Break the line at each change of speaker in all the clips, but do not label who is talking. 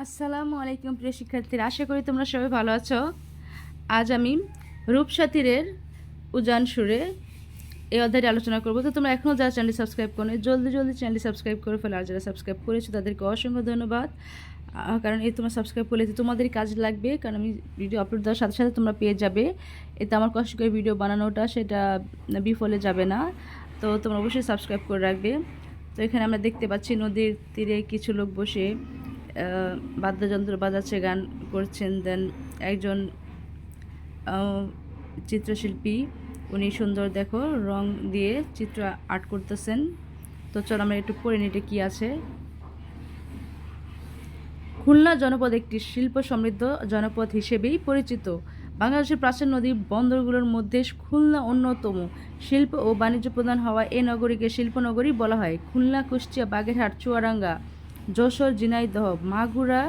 আসসালামু আলাইকুম প্রিয় শিক্ষার্থীরা, আশা করি তোমরা সবাই ভালো আছো। আজ আমি রূপসাথীরের উজান সুরে এই অধ্যায়টি আলোচনা করব। তো তোমরা এখনও যারা চ্যানেলটি সাবস্ক্রাইব করো জলদি জলদি চ্যানেলটি সাবস্ক্রাইব করে ফেলো। আর যারা সাবস্ক্রাইব করেছ, তাদেরকে অসংখ্য ধন্যবাদ। কারণ এই তোমরা সাবস্ক্রাইব করলে তো তোমাদেরই কাজ লাগবে, কারণ আমি ভিডিও আপলোড দেওয়ার সাথে সাথে তোমরা পেয়ে যাবে। এতে আমার কষ্ট করে ভিডিও বানানোটা সেটা বিফলে যাবে না। তো তোমরা অবশ্যই সাবস্ক্রাইব করে রাখবে। তো এখানে আমরা দেখতে পাচ্ছি নদীর তীরে কিছু লোক বসে বাদ্যযন্ত্র বাজাচ্ছে, গান করছেন। দেন একজন চিত্রশিল্পী, উনি সুন্দর, দেখো, রং দিয়ে চিত্র আর্ট করতেছেন। তো চল আমরা একটু পড়ে নিই এটা কী আছে। খুলনা জনপদ একটি শিল্প সমৃদ্ধ জনপদ হিসেবেই পরিচিত। বাংলাদেশের প্রাচীন নদী বন্দরগুলোর মধ্যে খুলনা অন্যতম। শিল্প ও বাণিজ্য প্রধান হওয়া এ নগরীকে শিল্পনগরী বলা হয়। খুলনা, কুষ্টিয়া, বাগেরহাট, চুয়াডাঙ্গা। যশোর, ঝিনাইদহ, মাগুরা,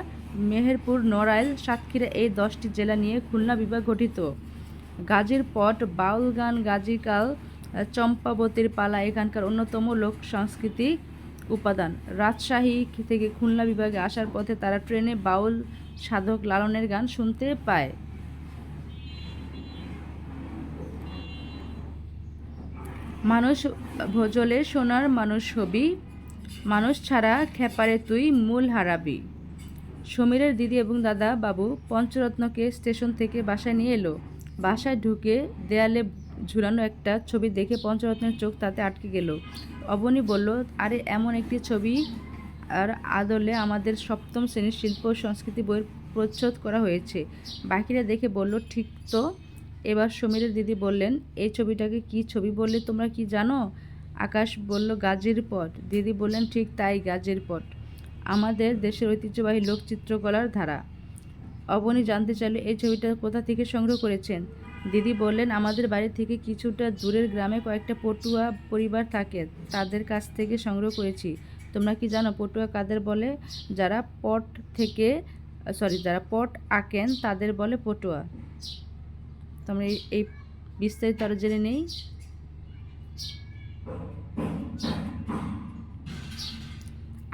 মেহেরপুর, নড়াইল, সাতক্ষীরা এই দশটি জেলা নিয়ে খুলনা বিভাগ গঠিত। গাজীর পট বাউল গান গাজীকাল, চম্পাবতীর পালা এখানকার অন্যতম লোক সাংস্কৃতিক উপাদান। রাজশাহী থেকে খুলনা বিভাগে আসার পথে তারা ট্রেনে বাউল সাধক লালনের গান শুনতে পায়। মানুষ ভোজলে সোনার মানুষ হবি। মানুষ ছাড়া খেপারে তুই মূল হারাবি। সমীরের দিদি এবং দাদা বাবু পঞ্চরত্নকে স্টেশন থেকে বাসায় নিয়ে এলো। বাসায় ঢুকে দেয়ালে ঝুলানো একটা ছবি দেখে পঞ্চরত্নের চোখ তাতে আটকে গেল। অবনী বলল, আরে, এমন একটি ছবি আর আদলে আমাদের সপ্তম শ্রেণির শিল্প সংস্কৃতি বইয়ের প্রচ্ছদ করা হয়েছে। বাকিরা দেখে বলল, ঠিক তো। এবার সমীরের দিদি বললেন, এই ছবিটাকে কি ছবি বললে তোমরা কি জানো? আকাশ বলল, গাজীর পট। দিদি বললেন, ঠিক তাই, গাজীর পট। আমাদের দেশের ঐতিহ্যবাহী লোকচিত্রকলার ধারা। অবনী জানতে চাইল এই ছবিটা কোথা থেকে সংগ্রহ করেছেন? দিদি বললেন, আমাদের বাড়ি থেকে কিছুটা দূরের গ্রামে কয়েকটা পটুয়া পরিবার থাকে, তাদের কাছ থেকে সংগ্রহ করেছি। তোমরা কি জানো পটুয়া কাদের বলে? যারা পট থেকে, সরি, যারা পট আঁকেন তাদের বলে পটুয়া। তোমরা এই বিস্তারিত আরও জেনে নেই?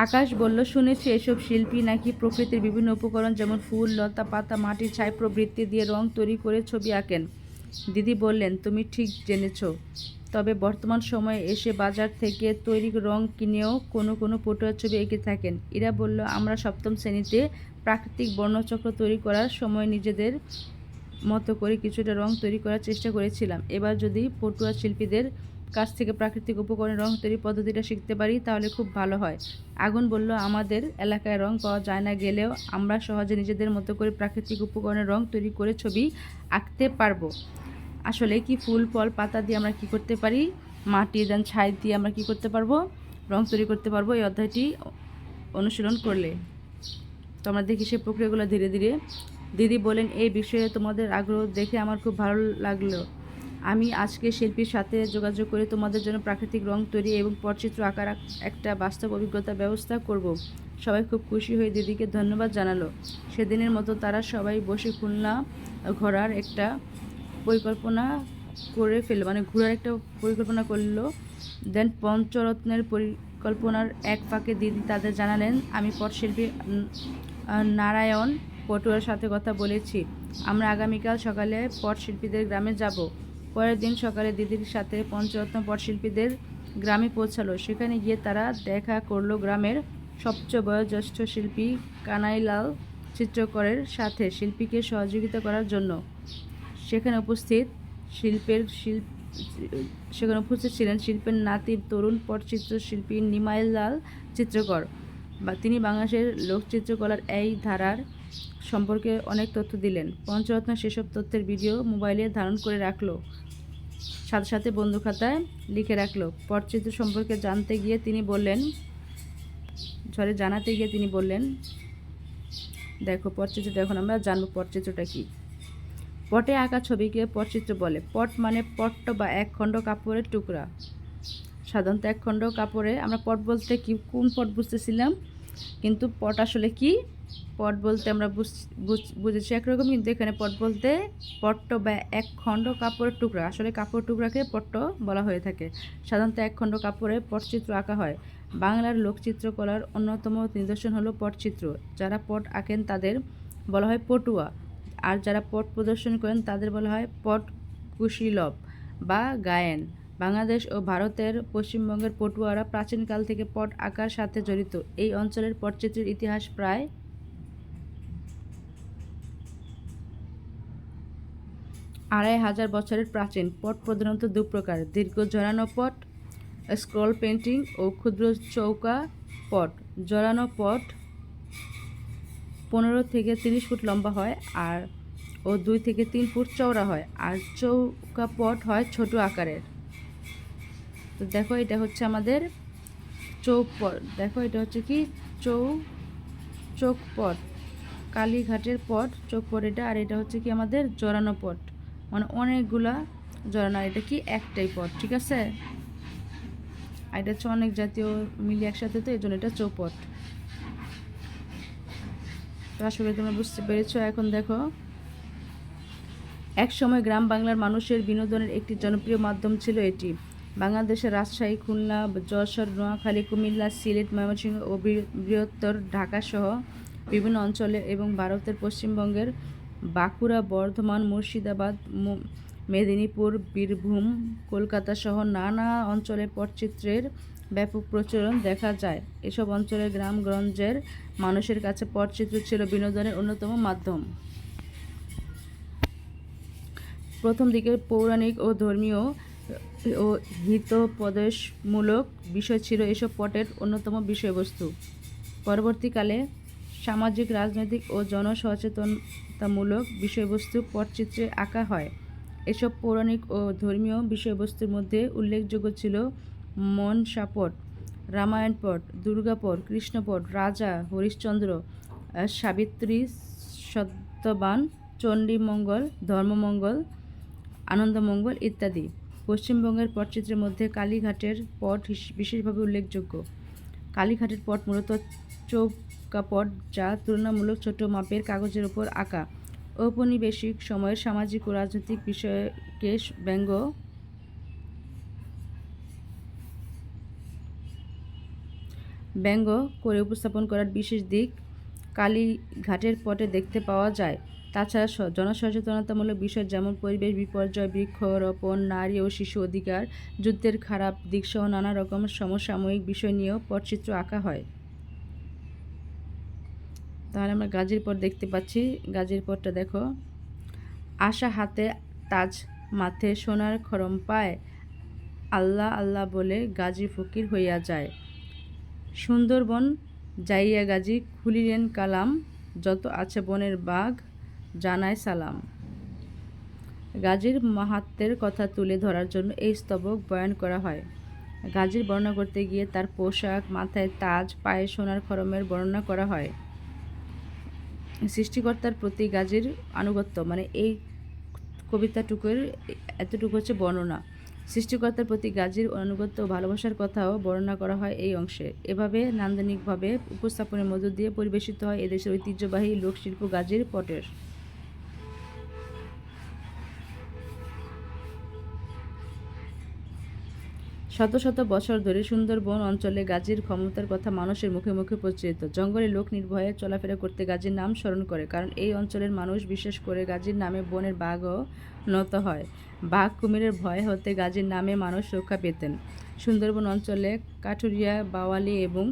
আকাশ বলল, শুনেছি এসব শিল্পী নাকি প্রকৃতির বিভিন্ন উপকরণ, যেমন ফুল, লতা, পাতা মাটির ছাই প্রবৃত্তি দিয়ে রং তৈরি করে ছবি আঁকেন। দিদি বললেন, তুমি ঠিক জেনেছ। তবে বর্তমান সময়ে এসে বাজার থেকে তৈরি রং কিনেও কোনো কোনো পটুয়ার ছবি এঁকে থাকেন। এরা বলল, আমরা সপ্তম শ্রেণীতে প্রাকৃতিক বর্ণচক্র তৈরি করার সময় নিজেদের মতো করে কিছুটা রং তৈরি করার চেষ্টা করেছিলাম। এবার যদি পটুয়া শিল্পীদের কাছ থেকে প্রাকৃতিক উপকরণের রং তৈরি পদ্ধতিটা শিখতে পারি, তাহলে খুব ভালো হয়। আগুন বলল, আমাদের এলাকায় রং পাওয়া যায় না, গেলেও আমরা সহজে নিজেদের মতো করে প্রাকৃতিক উপকরণে রং তৈরি করে ছবি আঁকতে পারব। আসলে কি ফুল, ফল, পাতা দিয়ে আমরা কি করতে পারি? মাটি, দেন ছাই দিয়ে আমরা কি করতে পারব? রং তৈরি করতে পারব। এই অধ্যায়টি অনুশীলন করলে। তো আমরা দেখি সেই প্রক্রিয়াগুলো ধীরে ধীরে। দিদি বলেন এই বিষয়ে তোমাদের আগ্রহ দেখে আমার খুব ভালো লাগল। আমি আজকে শিল্পীর সাথে যোগাযোগ করে তোমাদের জন্য প্রাকৃতিক রং তৈরি এবং পটচিত্র আঁকার একটা বাস্তব অভিজ্ঞতার ব্যবস্থা করব। সবাই খুব খুশি হয়ে দিদিকে ধন্যবাদ জানালো। সেদিনের মতো তারা সবাই বসে খুলনা ঘোরার একটা পরিকল্পনা করে ফেলল মানে ঘোরার একটা পরিকল্পনা করল। দেন পঞ্চরত্নের পরিকল্পনার এক ফাঁকে দিদি তাদের জানালেন, আমি পটশিল্পী নারায়ণ পটুয়ার সাথে কথা বলেছি। আমরা আগামীকাল সকালে পটশিল্পীদের গ্রামে যাব। পরের দিন সকালে দিদির সাথে পঞ্চরত্ন পটশিল্পীদের গ্রামে পৌঁছালো। সেখানে গিয়ে তারা দেখা করল গ্রামের সবচেয়ে বয়োজ্যেষ্ঠ শিল্পী কানাইলাল চিত্রকরের সাথে শিল্পীকে সহযোগিতা করার জন্য। সেখানে উপস্থিত শিল্পের শিল্প, সেখানে উপস্থিত ছিলেন শিল্পের নাতির তরুণ পটচিত্র শিল্পী নিমাইল লাল চিত্রকর। বা তিনি বাংলাদেশের লোকচিত্রকলার এই ধারার সম্পর্কে অনেক তথ্য দিলেন। পঞ্চরত্ন সেসব তথ্যের ভিডিও মোবাইলে ধারণ করে রাখল। সাথে সাথে বন্ধু খাতায় লিখে রাখল। পটচিত্র সম্পর্কে জানতে গিয়ে তিনি বললেন, সরি, জানাতে গিয়ে তিনি বললেন, দেখো পটচিত্রটা এখন আমরা জানব পটচিত্রটা কী। পটে আঁকা ছবিকে পটচিত্র বলে। পট মানে পট্ট বা এক খণ্ড কাপড়ের টুকরা। সাধারণত এক খণ্ড কাপড়ে আমরা পট বলতে কি, কোন পট বুঝতেছিলাম? কিন্তু পট আসলে কি? পট বলতে আমরা বুঝ- বুঝ- বুঝেছি একরকম, কিন্তু এখানে পট বলতে পট্ট বা এক খণ্ড কাপড়ের টুকরা। আসলে কাপড় টুকরাকে পট্ট বলা হয়ে থাকে। সাধারণত এক খণ্ড কাপড়ে পটচিত্র আঁকা হয়। বাংলার লোকচিত্রকলার অন্যতম নিদর্শন হলো পটচিত্র। যারা পট আঁকেন তাদের বলা হয় পটুয়া। আর যারা পট প্রদর্শন করেন তাদের বলা হয় পট কুশীলব বা গায়েন। বাংলাদেশ ও ভারতের পশ্চিমবঙ্গের পটুয়ারা প্রাচীনকাল থেকে পট আঁকার সাথে জড়িত। এই অঞ্চলের পটচিত্রের ইতিহাস প্রায় আড়াই হাজার বছরের প্রাচীন পট প্রধানত দু প্রকার, দীর্ঘ জড়ানো পট, স্ক্রল পেন্টিং ও ক্ষুদ্র চৌকা পট। জড়ানো পট পনেরো থেকে তিরিশ ফুট লম্বা হয় আর, ও দুই থেকে তিন ফুট চওড়া হয় আর চৌকা পট হয় ছোট আকারের। তো দেখো এটা হচ্ছে আমাদের চৌক পট। দেখো এটা হচ্ছে কি? চৌ চোখ পট, কালীঘাটের পট চোখ পট এটা। আর এটা হচ্ছে কি আমাদের জড়ানো পট। মানে অনেকগুলা জড়ানো এটা কি একটাই পট ঠিক আছে? আর এটা হচ্ছে অনেক জাতীয় মিলি একসাথে তো এই জন্য এটা চৌপট আশা করি তোমরা বুঝতে পেরেছ, এখন দেখো এক সময় গ্রাম বাংলার মানুষের বিনোদনের একটি জনপ্রিয় মাধ্যম ছিল এটি। বাংলাদেশের রাজশাহী, খুলনা, যশোর, নোয়াখালী, কুমিল্লা, সিলেট, ময়মনসিংহ ও বৃহত্তর ঢাকা সহ বিভিন্ন অঞ্চলে এবং ভারতের পশ্চিমবঙ্গের বাঁকুড়া, বর্ধমান, মুর্শিদাবাদ মেদিনীপুর, বীরভূম, কলকাতা সহ নানা অঞ্চলে পটচিত্রের ব্যাপক প্রচলন দেখা যায়। এসব অঞ্চলের গ্রামগঞ্জের মানুষের কাছে পটচিত্র ছিল বিনোদনের অন্যতম মাধ্যম। প্রথম দিকে পৌরাণিক ও ধর্মীয় ও হিতোপদেশমূলক বিষয় ছিল এসব পটের অন্যতম বিষয়বস্তু। পরবর্তীকালে সামাজিক, রাজনৈতিক ও জনসচেতনতামূলক বিষয়বস্তু পটচিত্রে আঁকা হয়। এসব পৌরাণিক ও ধর্মীয় বিষয়বস্তুর মধ্যে উল্লেখযোগ্য ছিল মনসাপট, রামায়ণপট, দুর্গাপট, কৃষ্ণপট, রাজা, হরিশ্চন্দ্র সাবিত্রী, সত্যবান, চণ্ডীমঙ্গল, ধর্মমঙ্গল, আনন্দমঙ্গল ইত্যাদি। পশ্চিমবঙ্গের পটচিত্রের মধ্যে কালীঘাটের পট বিশেষভাবে উল্লেখযোগ্য। কালীঘাটের পট মূলত চৌকা পট যা তুলনামূলক ছোট মাপের কাগজের উপর আঁকা। ঔপনিবেশিক সময়ের সামাজিক ও রাজনৈতিক বিষয়কে ব্যঙ্গ ব্যঙ্গ করে উপস্থাপন করার বিশেষ দিক কালীঘাটের পটে দেখতে পাওয়া যায়। তাছাড়া জনসচেতনতামূলক বিষয় যেমন পরিবেশ বিপর্যয়, বৃক্ষরোপণ, নারী ও শিশু অধিকার, যুদ্ধের খারাপ দিকসহ নানা রকম সমসাময়িক বিষয় নিয়েও পটচিত্র আঁকা হয়। তাহলে আমরা গাজীর পট দেখতে পাচ্ছি। গাজীর পটটা দেখো। আশা হাতে, তাজ মাথে, সোনার খরম পায়। আল্লাহ আল্লাহ বলে গাজী ফকির হইয়া যায়। সুন্দরবন যাইয়া গাজী খুলিলেন কালাম। যত আছে বনের বাঘ, জানায় সালাম। গাজীর মাহাত্মের কথা তুলে ধরার জন্য এই স্তবক বয়ান করা হয়। গাজীর বর্ণনা করতে গিয়ে তার পোশাক, মাথায় তাজ, পায়ে সোনার খরমের বর্ণনা করা হয়। সৃষ্টিকর্তার প্রতি গাজের আনুগত্য মানে এই কবিতাটুকুর এতটুকু হচ্ছে বর্ণনা। সৃষ্টিকর্তার প্রতি গাজীর অনুগত্য ও ভালোবাসার কথাও বর্ণনা করা হয় এই অংশে। এভাবে নান্দনিকভাবে উপস্থাপনের মধ্য দিয়ে পরিবেশিত হয় এদেশের ঐতিহ্যবাহী লোকশিল্প গাজীর পটের। শত শত বছর ধরে সুন্দরবন অঞ্চলে গাজীর ক্ষমতার কথা মানুষের মুখে মুখে প্রচলিত। জঙ্গলে লোক নির্ভয়ে চলাফেরা করতে গাজীর নাম স্মরণ করে, কারণ এই অঞ্চলের মানুষ বিশেষ করে গাজীর নামে বনের বাঘও নত হয়। বাঘ কুমিরের ভয় হতে গাজীর নামে মানুষ রক্ষা পেতেন। সুন্দরবন অঞ্চলে কাঠুরিয়া, বাওয়ালি এবং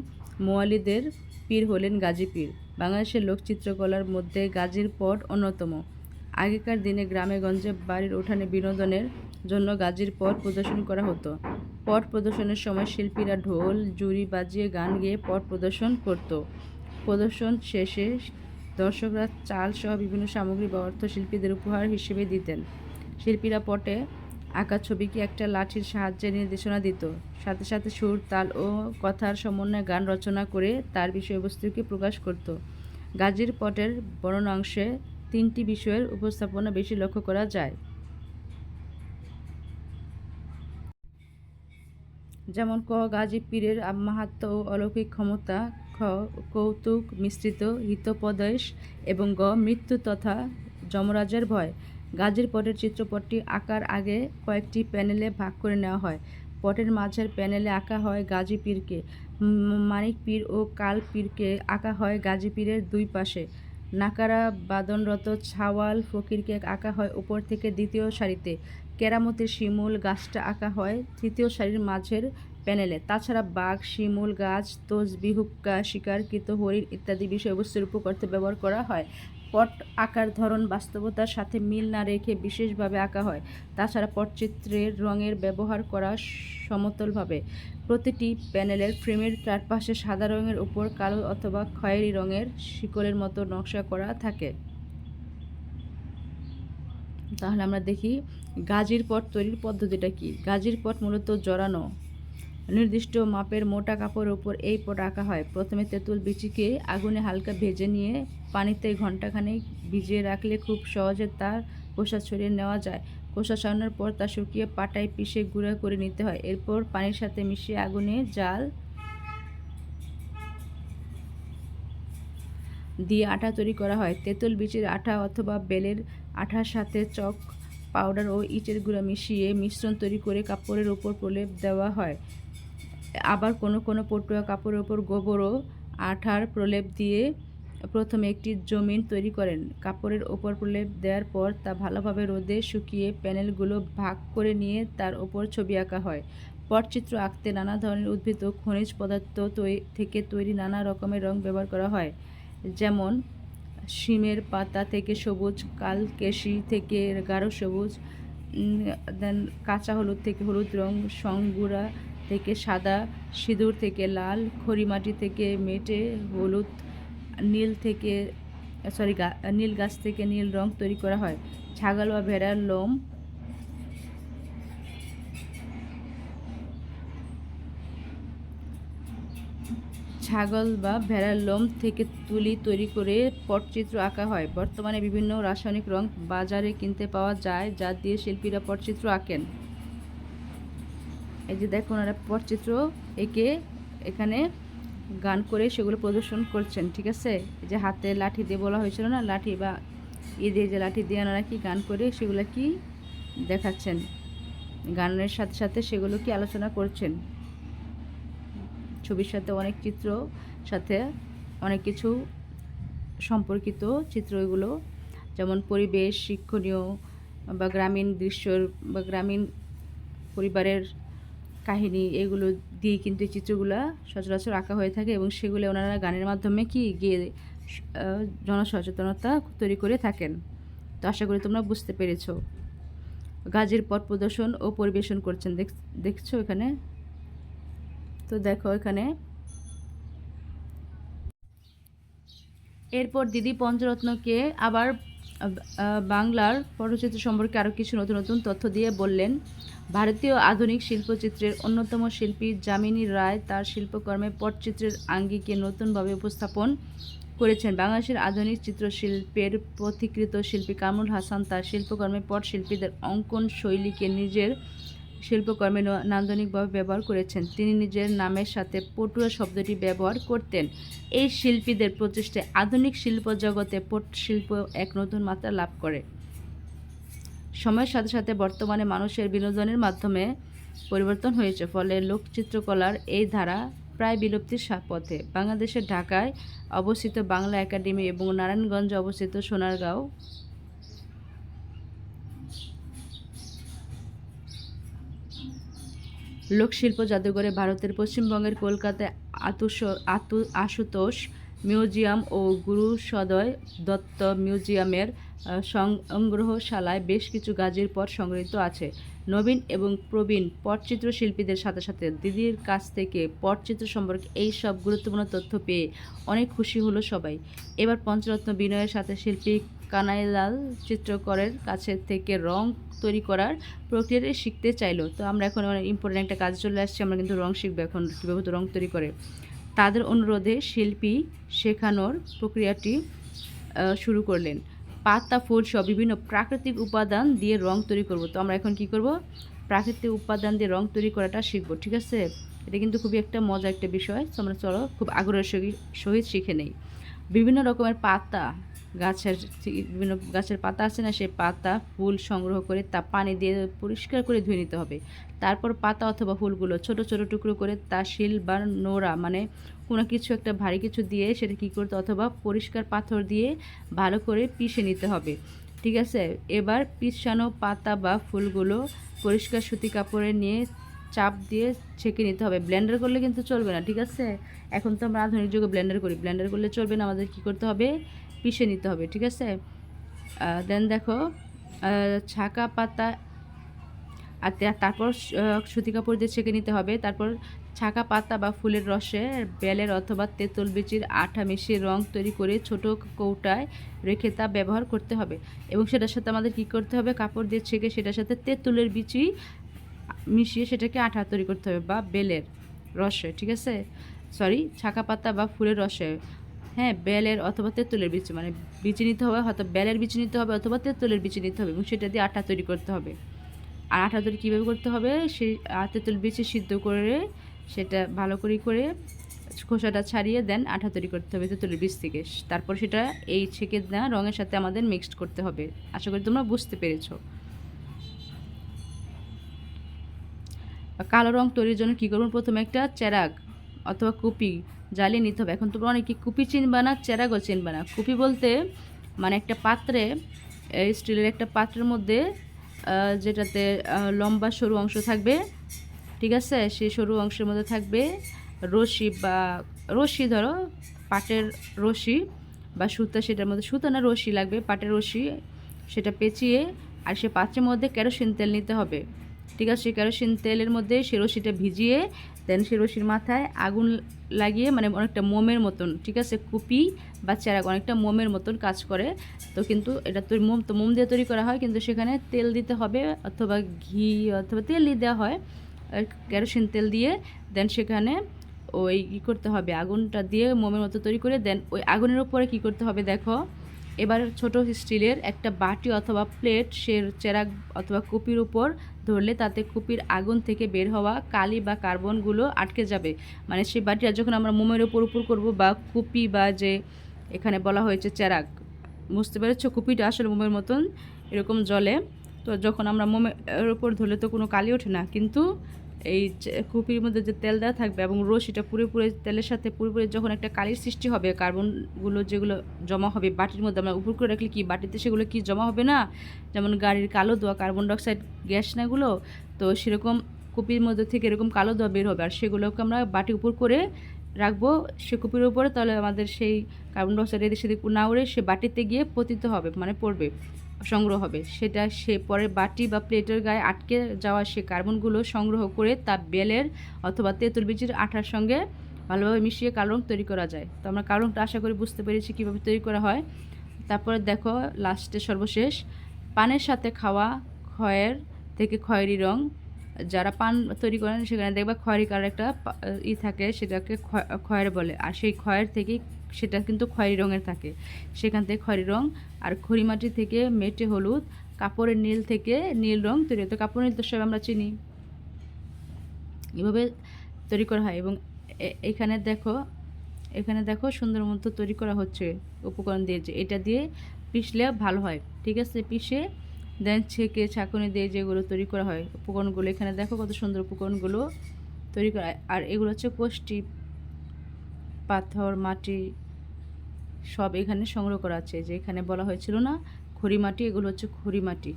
মোয়ালিদের পীর হলেন গাজী পীর। বাংলাদেশের লোকচিত্রকলার মধ্যে গাজীর পট অন্যতম। আগেকার দিনে গ্রামে গঞ্জে বাড়ির উঠানে বিনোদনের জন্য গাজীর পট প্রদর্শন করা হতো। পট প্রদর্শনের সময় শিল্পীরা ঢোল জুরি বাজিয়ে গান গেয়ে পট প্রদর্শন করত। প্রদর্শন শেষে দর্শকরা চাল সহ বিভিন্ন সামগ্রী বা অর্থ শিল্পীদের উপহার হিসেবে দিতেন। শিল্পীরা পটে আঁকা ছবিকে একটা লাঠির সাহায্যে নির্দেশনা দিত। সাথে সাথে সুর, তাল ও কথার সমন্বয়ে গান রচনা করে তার বিষয়বস্তুকে প্রকাশ করত। গাজীর পটের বর্ণনাংশে তিনটি বিষয়ের উপস্থাপনা বেশি লক্ষ্য করা যায়। যেমন ক, গাজী পীরের মাহাত্ম ও অলৌকিক ক্ষমতা, খ, কৌতুক মিশ্রিত হিতোপদেশ এবং গ, মৃত্যু তথা যমরাজের ভয়। গাজীর পটের চিত্রপটটি আঁকার আগে কয়েকটি প্যানেলে ভাগ করে নেওয়া হয়। পটের মাঝের প্যানেলে আঁকা হয় গাজী পীরকে। মানিক পীর ও কাল পীরকে আঁকা হয় গাজী পীরের দুই পাশে। নাকারা বাদনরত ছাওয়াল ফকিরকে আঁকা হয় উপর থেকে দ্বিতীয় সারিতে। কেরামতের শিমুল গাছটা আঁকা হয় তৃতীয় সারির মাঝের প্যানেলে। তাছাড়া বাঘ, শিমুল গাছ তসবি হুক্কা শিকারকৃত হরিণ ইত্যাদি বিষয়বস্তুর রূপক অর্থে ব্যবহার করা হয়। পট আঁকার ধরন বাস্তবতার সাথে মিল না রেখে বিশেষভাবে আঁকা হয়। তাছাড়া পটচিত্রের রঙের ব্যবহার করা সমতলভাবে। প্রতিটি প্যানেলের ফ্রেমের চারপাশে সাদা রঙের উপর কালো অথবা খয়েরি রঙের শিকলের মতো নকশা করা থাকে। তাহলে আমরা দেখি গাজির পট তৈরির পদ্ধতিটা কি? গাজির পট মূলত জড়ানো। নির্দিষ্ট মাপের মোটা কাপড়ের উপর এই পট আঁকা হয়। প্রথমে তেঁতুল বিচিকে আগুনে হালকা ভেজে নিয়ে পানিতে ঘন্টাখানেক ভিজিয়ে রাখলে খুব সহজে তার খোসা ছড়িয়ে নেওয়া যায়। খোসা ছাড়ানোর পর তা শুকিয়ে পাটায় পিষে গুঁড়া করে নিতে হয়। এরপর পানির সাথে মিশিয়ে আগুনে জাল দিয়ে আটা তৈরি করা হয়। তেঁতুল বীজের আঠা অথবা বেলের আঠার সাথে চক পাউডার ও ইটের গুঁড়া মিশিয়ে মিশ্রণ তৈরি করে কাপড়ের উপর প্রলেপ দেওয়া হয়। আবার কোনো কোনো পটুয়া কাপড়ের ওপর গোবর ও আঠার প্রলেপ দিয়ে প্রথমে একটি জমিন তৈরি করেন। কাপড়ের ওপর প্রলেপ দেওয়ার পর তা ভালোভাবে রোদে শুকিয়ে প্যানেলগুলো ভাগ করে নিয়ে তার ওপর ছবি আঁকা হয়। পটচিত্র আঁকতে নানা ধরনের উদ্ভিদ ও খনিজ পদার্থ থেকে তৈরি নানা রকমের রং ব্যবহার করা হয়। যেমন শিমের পাতা থেকে সবুজ, কালকেশি থেকে গাঢ় সবুজ দেন কাঁচা হলুদ থেকে হলুদ রং, সংগুড়া থেকে সাদা, সিঁদুর থেকে লাল, খড়িমাটি থেকে মেটে হলুদ, নীল থেকে সরি গা, নীল গাছ থেকে নীল রং তৈরি করা হয়। ছাগল বা ভেড়ার লোম ছাগল বা ভেড়ার লোম থেকে তুলি তৈরি করে পটচিত্র আঁকা হয়। বর্তমানে বিভিন্ন রাসায়নিক রং বাজারে কিনতে পাওয়া যায়, যা দিয়ে শিল্পীরা পটচিত্র আঁকেন। এই যে দেখুন, ওনারা পটচিত্র এঁকে এখানে গান করে সেগুলো প্রদর্শন করছেন, ঠিক আছে? এই যে হাতে লাঠি দিয়ে বলা হয়েছিল না, লাঠি বা দিয়ে যে লাঠি দিয়ে ওনারা কি গান করে সেগুলো কি দেখাচ্ছেন? গানের সাথে সাথে সেগুলো কি আলোচনা করছেন? ছবির সাথে অনেক চিত্র, সাথে অনেক কিছু সম্পর্কিত চিত্র এগুলো। যেমন পরিবেশ, শিক্ষণীয় বা গ্রামীণ দৃশ্যর বা গ্রামীণ পরিবারের কাহিনী এগুলো দিয়ে কিন্তু এই চিত্রগুলো সচরাচর আঁকা হয়ে থাকে এবং সেগুলো ওনারা গানের মাধ্যমে কি গিয়ে জনসচেতনতা তৈরি করে থাকেন। তো আশা করি তোমরা বুঝতে পেরেছ। গাজীর পথ প্রদর্শন ও পরিবেশন করছেন, দেখ, দেখছ এখানে? তো দেখো এখানে। এরপর দিদি পঞ্চরত্নকে আবার বাংলার পটচিত্র সম্পর্কে আরও কিছু নতুন নতুন তথ্য দিয়ে বললেন, ভারতীয় আধুনিক শিল্পচিত্রের অন্যতম শিল্পী যামিনী রায় তার শিল্পকর্মে পটচিত্রের আঙ্গিকে নতুনভাবে উপস্থাপন করেছেন। বাংলাদেশের আধুনিক চিত্রশিল্পের পথিকৃত শিল্পী কামরুল হাসান তার শিল্পকর্মে পট শিল্পীদের অঙ্কন শৈলীকে নিজের শিল্পকর্মে নান্দনিকভাবে ব্যবহার করেছেন। তিনি নিজের নামের সাথে পটুয়া শব্দটি ব্যবহার করতেন। এই শিল্পীদের প্রচেষ্টায় আধুনিক শিল্প জগতে পট শিল্প এক নতুন মাত্রা লাভ করে। সময়ের সাথে সাথে বর্তমানে মানুষের বিনোদনের মাধ্যমে পরিবর্তন হয়েছে, ফলে লোকচিত্রকলার এই ধারা প্রায় বিলুপ্তির পথে। বাংলাদেশের ঢাকায় অবস্থিত বাংলা একাডেমি এবং নারায়ণগঞ্জে অবস্থিত সোনারগাঁও লোকশিল্প জাদুঘরে ভারতের পশ্চিমবঙ্গের কলকাতায় আতুষ আতু আশুতোষ মিউজিয়াম ও গুরু সদয় দত্ত মিউজিয়ামের সংগ্রহশালায় বেশ কিছু গাজীর পট সংগৃহীত আছে। নবীন এবং প্রবীণ পটচিত্র শিল্পীদের সাথে সাথে দিদির কাছ থেকে পটচিত্র সম্পর্কে এই সব গুরুত্বপূর্ণ তথ্য পেয়ে অনেক খুশি হলো সবাই। এবার পঞ্চরত্ন বিনয়ের সাথে শিল্পী কানাইলাল চিত্রকরের কাছে থেকে রং তৈরি করার প্রক্রিয়াটি শিখতে চাইলো। তো আমরা এখন অনেক ইম্পর্টেন্ট একটা কাজ চলে আসছি, আমরা কিন্তু রং শিখব এখন, কীভাবে রং তৈরি করে। তাদের অনুরোধে শিল্পী শেখানোর প্রক্রিয়াটি শুরু করলেন। পাতা, ফুল সহ বিভিন্ন প্রাকৃতিক উপাদান দিয়ে রং তৈরি করব। তো আমরা এখন কি করব? প্রাকৃতিক উপাদান দিয়ে রং তৈরি করাটা শিখব, ঠিক আছে? এটা কিন্তু খুবই একটা মজা একটা বিষয়। তো আমরা চলো, খুব আগ্রহের সহি- সহিত শিখে নেই। বিভিন্ন রকমের পাতা গাছের বিভিন্ন গাছের পাতা আছে না, সেই পাতা, ফুল সংগ্রহ করে তা পানি দিয়ে পরিষ্কার করে ধুয়ে নিতে হবে। তারপর পাতা অথবা ফুলগুলো ছোট ছোট টুকরো করে তা শিল বা নোড়া মানে কোনো কিছু একটা ভারী কিছু দিয়ে সেটা কী করতে অথবা পরিষ্কার পাথর দিয়ে ভালো করে পিষে নিতে হবে। ঠিক আছে? এবার পিসানো পাতা বা ফুলগুলো পরিষ্কার সুতি কাপড়ে নিয়ে চাপ দিয়ে ছেঁকে নিতে হবে। ব্লেন্ডার করলে কিন্তু চলবে না, ঠিক আছে? এখন তো আমরা আধুনিক যুগে ব্লেন্ডার করি। ব্লেন্ডার করলে চলবে না, আমাদের কী করতে হবে? পিষে নিতে হবে, ঠিক আছে? দেন দেখো ছাকা পাতা আর তারপর সুতি কাপড় দিয়ে ছেঁকে নিতে হবে। তারপর ছাকা পাতা বা ফুলের রসে বেলের অথবা তেঁতুল বিচির আঠা মিশিয়ে রং তৈরি করে ছোট কৌটায় রেখে তা ব্যবহার করতে হবে। এবং সেটার সাথে আমাদের কি করতে হবে? কাপড় দিয়ে ছেঁকে সেটার সাথে তেঁতুলের বিচি মিশিয়ে সেটাকে আঠা তৈরি করতে হবে বা বেলের রসে, ঠিক আছে? সরি ছাকা পাতা বা ফুলের রসে। হ্যাঁ বেলের অথবা তেঁতুলের বিচি মানে বিচি নিতে হবে, হয়তো বেলের বিচি নিতে হবে অথবা তেঁতুলের বিচি নিতে হবে এবং সেটা দিয়ে আঠা তৈরি করতে হবে। আর আঠা তৈরি কীভাবে করতে হবে? সেই তেঁতুল বিচি সিদ্ধ করে সেটা ভালো করে করে খোসাটা ছাড়িয়ে দেন আঠা তৈরি করতে হবে তেঁতুলের বীজ থেকে। তারপর সেটা এই ছেঁকে দেওয়া রঙের সাথে আমাদের মিক্সড করতে হবে। আশা করি তোমরা বুঝতে পেরেছ। কালো রং তৈরির জন্য কী করবেন প্রথমে একটা চেরাগ অথবা কুপি জ্বালিয়ে নিতে হবে। এখন তোমরা অনেকে কুপি চিনবা না চেরাগও চিনবা না কুপি বলতে মানে একটা পাত্রে, এই স্টিলের একটা পাত্রের মধ্যে যেটাতে লম্বা সরু অংশ থাকবে, ঠিক আছে? সেই সরু অংশের মধ্যে থাকবে রশি বা, রশি ধরো, পাটের রশি বা সুতা, সেটার মধ্যে সুতা না, রশি লাগবে, পাটের রশি, সেটা পেঁচিয়ে আর সে পাত্রের মধ্যে কেরোসিন তেল নিতে হবে। ঠিক আছে? সেই কেরোসিন তেলের মধ্যে সে রশিটা ভিজিয়ে দেন সে রশির মাথায় আগুন লাগিয়ে মানে অনেকটা মোমের মতন, ঠিক আছে, কুপি বা চেরাগ অনেকটা মোমের মতন কাজ করে। তো কিন্তু এটা তো মোম তো মোম দিয়ে তৈরি করা হয়, কিন্তু সেখানে তেল দিতে হবে অথবা ঘি অথবা তেল দিয়ে দেওয়া হয় কেরোসিন তেল দিয়ে। দেন সেখানে ওই কী করতে হবে, আগুনটা দিয়ে মোমের মতো তৈরি করে, দেন ওই আগুনের উপরে কী করতে হবে দেখো এবার ছোট স্টিলের একটা বাটি অথবা প্লেট সে চেরাগ অথবা কুপির উপর ধরলে তাতে কুপির আগুন থেকে বের হওয়া কালি বা কার্বনগুলো আটকে যাবে। মানে সেই বাটিটা যখন আমরা মোমের উপর উপর করব বা কুপি বা যে এখানে বলা হয়েছে চেরাক বুঝতে পেরেছ? কুপিটা আসলে মোমের মতন এরকম জলে তো যখন আমরা মোমের উপর ধরলে তো কোনো কালি ওঠে না। কিন্তু এই কুপির মধ্যে যে তেল দেওয়া থাকবে এবং রশিটা পুরোপুরি তেলের সাথে পুরোপুরি যখন একটা কালির সৃষ্টি হবে, কার্বনগুলো যেগুলো জমা হবে বাটির মধ্যে, আমরা উপর করে রাখলে কি বাটিতে সেগুলো কি জমা হবে না? যেমন গাড়ির কালো দোয়া কার্বন ডাইঅক্সাইড, গ্যাস নাগুলো তো সেরকম কুপির মধ্যে থেকে এরকম কালো দোয়া বের হবে। আর সেগুলোকে আমরা বাটি উপর করে রাখব। সে কুপির উপরে তাহলে আমাদের সেই কার্বন ডাইঅক্সাইড এদিক সেদিক না উড়ে সে বাটিতে গিয়ে পতিত হবে মানে পড়বে। সংগ্রহ হবে। সেটা সে পরে বাটি বা প্লেটের গায়ে আটকে যাওয়া সে কার্বনগুলো সংগ্রহ করে তা বেলের অথবা তেঁতুল বীজের আঠার সঙ্গে ভালোভাবে মিশিয়ে কালো রং তৈরি করা যায়। তো আমরা কালো রংটা আশা করি বুঝতে পেরেছি কীভাবে তৈরি করা হয়। তারপরে দেখো লাস্টে সর্বশেষ, পানের সাথে খাওয়া খয়ের থেকে খয়েরি রং। যারা পান তৈরি করেন, সেখানে দেখবা খয়েরি কালার একটা ই থাকে, সেটাকে খয়ের বলে। আর সেই খয়ের থেকেই সেটা কিন্তু খয়েরি রঙের থাকে। সেখান থেকে খয়েরি রং, আর খড়িমাটি থেকে মেটে হলুদ, কাপড়ের নীল থেকে নীল রং তৈরি হয়। তো কাপড় নীল তো সব আমরা চিনি। এভাবে তৈরি করা হয় এবং এখানে দেখো এখানে দেখো সুন্দর মতো তৈরি করা হচ্ছে উপকরণ দিয়ে যে এটা দিয়ে পিষলে ভালো হয়। ঠিক আছে? পিষে দেন ছেঁকে ছাঁকুনি দিয়ে যেগুলো তৈরি করা হয়, উপকরণগুলো এখানে দেখো কত সুন্দর উপকরণগুলো তৈরি করা। আর এগুলো হচ্ছে কোষ্টি পাথর, মাটি, সব এখানে সংগ্রহ করা আছে। যে এখানে বলা হয়েছিল না, খড়ি মাটি, এগুলো হচ্ছে খড়ি মাটি।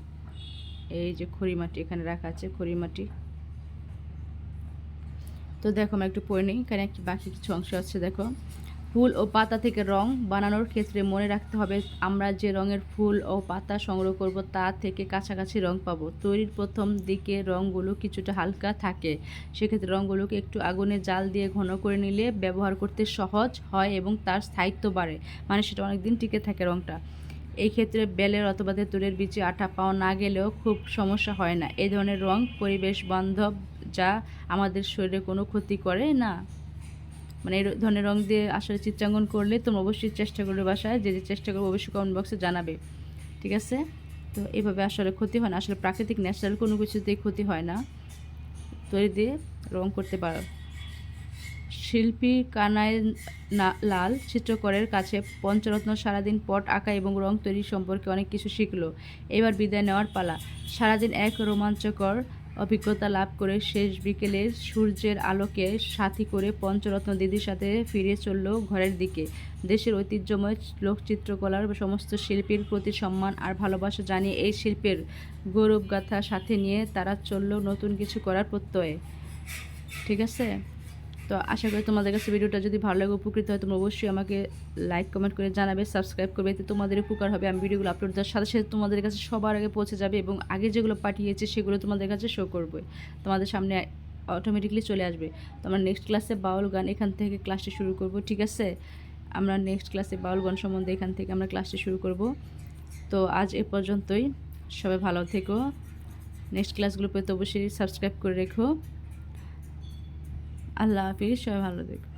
এই যে খড়ি মাটি এখানে রাখা আছে, খড়ি মাটি। তো দেখো আমরা একটু পড়ে নিই, এখানে একটি বাকি কিছু অংশ আছে, দেখো। ফুল ও পাতা থেকে রং বানানোর ক্ষেত্রে মনে রাখতে হবে, আমরা যে রঙের ফুল ও পাতা সংগ্রহ করব তা থেকে কাছাকাছি রং পাবো। তৈরির প্রথম দিকে রঙগুলো কিছুটা হালকা থাকে, সেক্ষেত্রে রঙগুলোকে একটু আগুনে জাল দিয়ে ঘন করে নিলে ব্যবহার করতে সহজ হয় এবং তার স্থায়িত্ব বাড়ে মানে সেটা অনেক দিন টিকে থাকে রঙটা এই ক্ষেত্রে বেলের অথবা তেঁতুলের বীজে আঠা পাওয়া না গেলেও খুব সমস্যা হয় না। এই ধরনের রং পরিবেশ বান্ধব যা আমাদের শরীরে কোনো ক্ষতি করে না। মানে এই ধরনের রং দিয়ে আসলে চিত্রাঙ্কন করলে তোমরা অবশ্যই চেষ্টা করবে বাসায়, যে যে চেষ্টা করবে অবশ্যই কমেন্ট বক্সে জানাবে। ঠিক আছে? তো এইভাবে আসলে ক্ষতি হয় না। আসলে প্রাকৃতিক ন্যাচারাল কোনো কিছুতেই ক্ষতি হয় না। তৈরি দিয়ে রং করতে পারো। শিল্পী কানাই না- লাল চিত্রকরের কাছে পঞ্চরত্ন, সারাদিন পট আঁকা এবং রং তৈরি সম্পর্কে অনেক কিছু শিখলো। এবার বিদায় নেওয়ার পালা। সারাদিন এক রোমাঞ্চকর অভিজ্ঞতা লাভ করে শেষ বিকেলে সূর্যের আলোকে সাথী করে পঞ্চরত্ন দিদির সাথে ফিরে চলল ঘরের দিকে। দেশের ঐতিহ্যময় লোকচিত্রকলার সমস্ত শিল্পীর প্রতি সম্মান আর ভালোবাসা জানিয়ে এই শিল্পের গৌরবগাথা সাথে নিয়ে তারা চলল নতুন কিছু করার প্রত্যয়ে। ঠিক আছে? তো আশা করি তোমাদের কাছে ভিডিওটা যদি ভালো লাগে, উপকৃত হয়, তোমরা অবশ্যই আমাকে লাইক কমেন্ট করে জানাবে সাবস্ক্রাইব করবে। এতে তোমাদের উপকার হবে। আমি ভিডিওগুলো আপলোড দেওয়ার সাথে সাথে তোমাদের কাছে সবার আগে পৌঁছে যাবে এবং আগে যেগুলো পাঠিয়েছে সেগুলো তোমাদের কাছে শো করবে তোমাদের সামনে অটোমেটিকলি চলে আসবে। তো আমরা নেক্সট ক্লাসে বাউল গান এখান থেকে ক্লাসটি শুরু করব, ঠিক আছে? আমরা নেক্সট ক্লাসে বাউল গান সম্বন্ধে এখান থেকে আমরা ক্লাসটি শুরু করব। তো আজ এ পর্যন্তই। সবাই ভালো থেকো। নেক্সট ক্লাসগুলো পেতে অবশ্যই সাবস্ক্রাইব করে রেখো। আল্লাহ হাফিজ সবাই ভালো থেকো